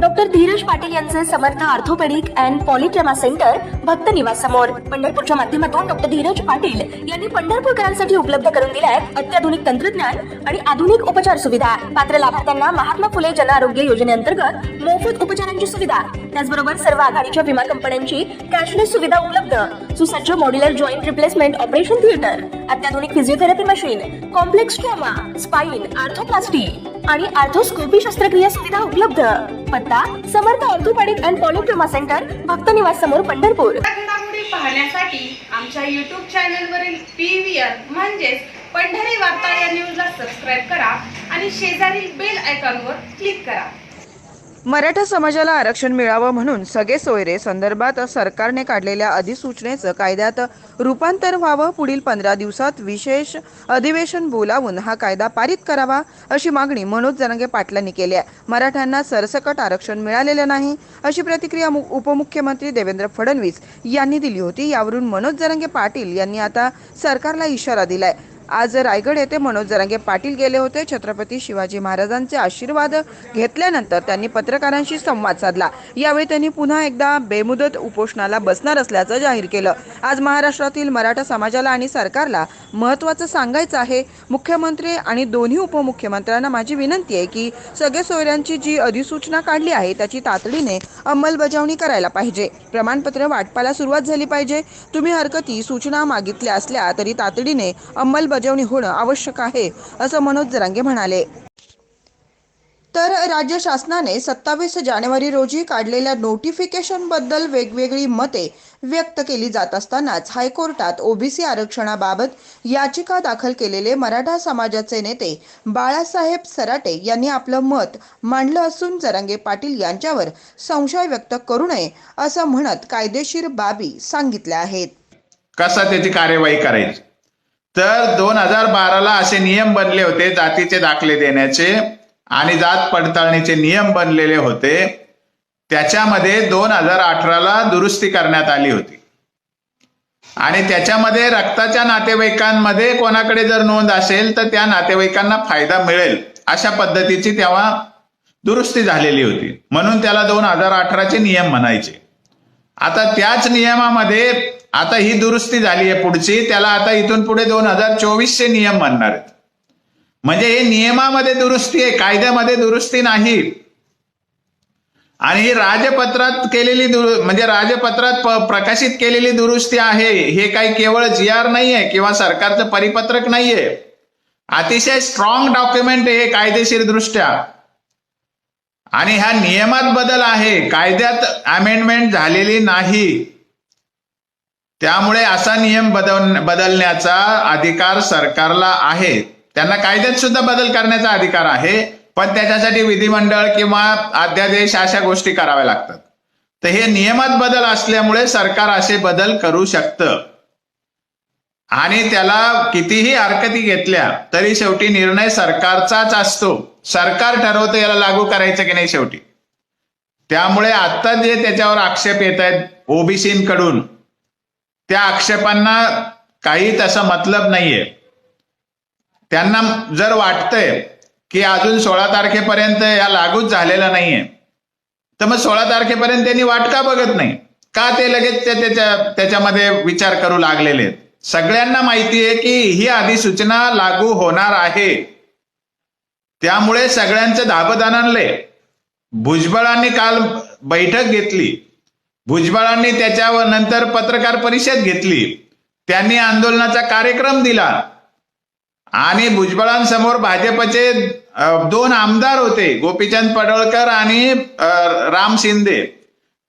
Doctor Dheeraj Patil यांचे Samarth orthopaedic and polytrauma centre Bhakta Niwas समोर पंढरपूरच्या माध्यमातून डॉक्टर धीरज पाटील यांनी पंढरपूरकरांसाठी उपलब्ध करून दिल्या आहेत अत्याधुनिक तंत्रज्ञान आणि आधुनिक उपचार सुविधा. पात्र लाभार्थ्यांना महात्मा फुले जन आरोग्य योजनेअंतर्गत मोफत उपचारांची सुविधा. त्याचबरोबर सर्व आघाडीच्या विमा कंपन्यांची कॅशलेस सुविधा उपलब्ध. सुसज्ज modular joint replacement operation theatre अत्याधुनिक physiotherapy machine complex trauma spine arthroplasty. आणि आर्थोस्कोपी शस्त्रक्रिया सुविधा उपलब्ध. पत्ता Samarth orthopaedic and polytrauma centre Bhakta Niwas समोर पंढरपूर. घडामोडी पाहण्यासाठी आमच्या यूट्यूब चॅनल वरील पीव्हीआर म्हणजेच पंढरी वार्ता या न्यूजला सबस्क्राईब करा आणि शेजारील बेल आयकॉनवर क्लिक करा. मराठा समाजाला आरक्षण मिळावं म्हणून सगळे सोयरे संदर्भात सरकारने काढलेल्या अधिसूचनेचं कायद्यात रूपांतर व्हावं पुढील पंधरा दिवसात विशेष अधिवेशन बोलावून हा कायदा पारित करावा अशी मागणी मनोज जरांगे पाटलांनी केली आहे. मराठ्यांना सरसकट आरक्षण मिळालेलं नाही अशी प्रतिक्रिया मु- उपमुख्यमंत्री देवेंद्र फडणवीस यांनी दिली होती. यावरून मनोज जरांगे पाटील यांनी आता सरकारला इशारा दिलाय. आज रायगड येथे मनोज जरांगे पाटील गेले होते छत्रपती शिवाजी महाराजांचे आशीर्वाद घेतल्यानंतर त्यांनी पत्रकारांशी संवाद साधला. यावेळी त्यांनी पुन्हा एकदा बेमुदत उपोषणाला बसणार असल्याचं जाहीर केलं. आज महाराष्ट्रातील मराठा समाजाला आणि सरकारला महत्त्वाचं सांगायचं आहे. मुख्यमंत्री आणि दोन्ही उपमुख्यमंत्र्यांना माझी विनंती आहे की सगळे सोयऱ्यांची जी अधिसूचना काढली आहे त्याची तातडीने अंमलबजावणी करायला पाहिजे. प्रमाणपत्र वाटपाला सुरुवात झाली पाहिजे. तुम्ही हरकती सूचना मागितल्या असल्या तरी तातडीने अंमलबजावणी होणं आवश्यक आहे असं मनोज जरांगे म्हणाले. तर राज्य शासनाने सत्तावीस जानेवारी रोजी काढलेल्या नोटिफिकेशनबद्दल वेगवेगळी मते व्यक्त केली जात असतानाच हायकोर्टात ओबीसी आरक्षणाबाबत याचिका दाखल केलेले मराठा समाजाचे नेते बाळासाहेब सराटे यांनी आपलं मत मांडलं असून जरांगे पाटील यांच्यावर संशय व्यक्त करू नये असं म्हणत कायदेशीर बाबी सांगितल्या आहेत. कसा त्याची कार्यवाही करायची? तर दोन हजार बाराला असे नियम बनले होते जातीचे दाखले देण्याचे आणि जात पडताळणीचे नियम बनलेले होते. त्याच्यामध्ये दोन हजार अठराला दुरुस्ती करण्यात आली होती. आणि त्याच्यामध्ये रक्ताच्या नातेवाईकांमध्ये कोणाकडे जर नोंद असेल तर त्या नातेवाईकांना फायदा मिळेल अशा पद्धतीची तेव्हा दुरुस्ती झालेली होती. म्हणून त्याला दोन हजार अठराचे नियम म्हणायचे. आता त्याच नियमामध्ये आता ही दुरुस्ती झाली आहे पुढची. त्याला आता इथून पुढे दोन हजार चोवीसचे नियम म्हणणार आहेत. म्हणजे हे नियमामध्ये दुरुस्ती आहे कायद्यामध्ये दुरुस्ती नाही. आणि ही राजपत्रात केलेली म्हणजे राजपत्रात प्रकाशित केलेली दुरुस्ती आहे. हे काही केवळ जी आर नाहीये किंवा सरकारचं परिपत्रक नाहीये. अतिशय स्ट्रॉंग डॉक्युमेंट हे कायदेशीर दृष्ट्या आणि ह्या नियमात बदल आहे. कायद्यात अमेंडमेंट झालेली नाही. त्यामुळे असा नियम बदल बदलण्याचा अधिकार सरकारला आहे. त्यांना कायद्यात सुद्धा बदल करण्याचा अधिकार आहे पण त्याच्यासाठी विधिमंडळ किंवा अध्यादेश अशा गोष्टी कराव्या लागतात. तर हे नियमात बदल असल्यामुळे सरकार असे बदल करू शकतं. आणि त्याला कितीही हरकती घेतल्या तरी शेवटी निर्णय सरकारचाच असतो. सरकार ठरवतं याला लागू करायचं की नाही शेवटी. त्यामुळे आता जे त्याच्यावर आक्षेप येत आहेत ओबीसीकडून त्या आक्षेपांना काही तसा मतलब नाहीये. त्यांना जर वाटतंय की अजून सोळा तारखेपर्यंत या लागूच झालेला नाहीये तर मग सोळा तारखेपर्यंत त्यांनी वाट का बघत नाही? का ते लगेच ते त्याच्या त्याच्यामध्ये विचार करू लागलेले आहेत? सगळ्यांना माहिती आहे की ही अधिसूचना लागू होणार आहे. त्यामुळे सगळ्यांचं धाबदान आणलंय. भुजबळांनी काल बैठक घेतली. भुजबळांनी त्याच्यावर नंतर पत्रकार परिषद घेतली. त्यांनी आंदोलनाचा कार्यक्रम दिला. आणि भुजबळांसमोर भाजपचे दोन आमदार होते गोपीचंद पडळकर आणि राम शिंदे.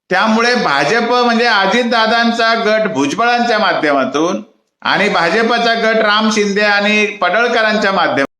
त्यामुळे भाजप म्हणजे अजितदादांचा गट भुजबळांच्या माध्यमातून आणि भाजपचा गट राम शिंदे आणि पडळकरांच्या माध्यमातून.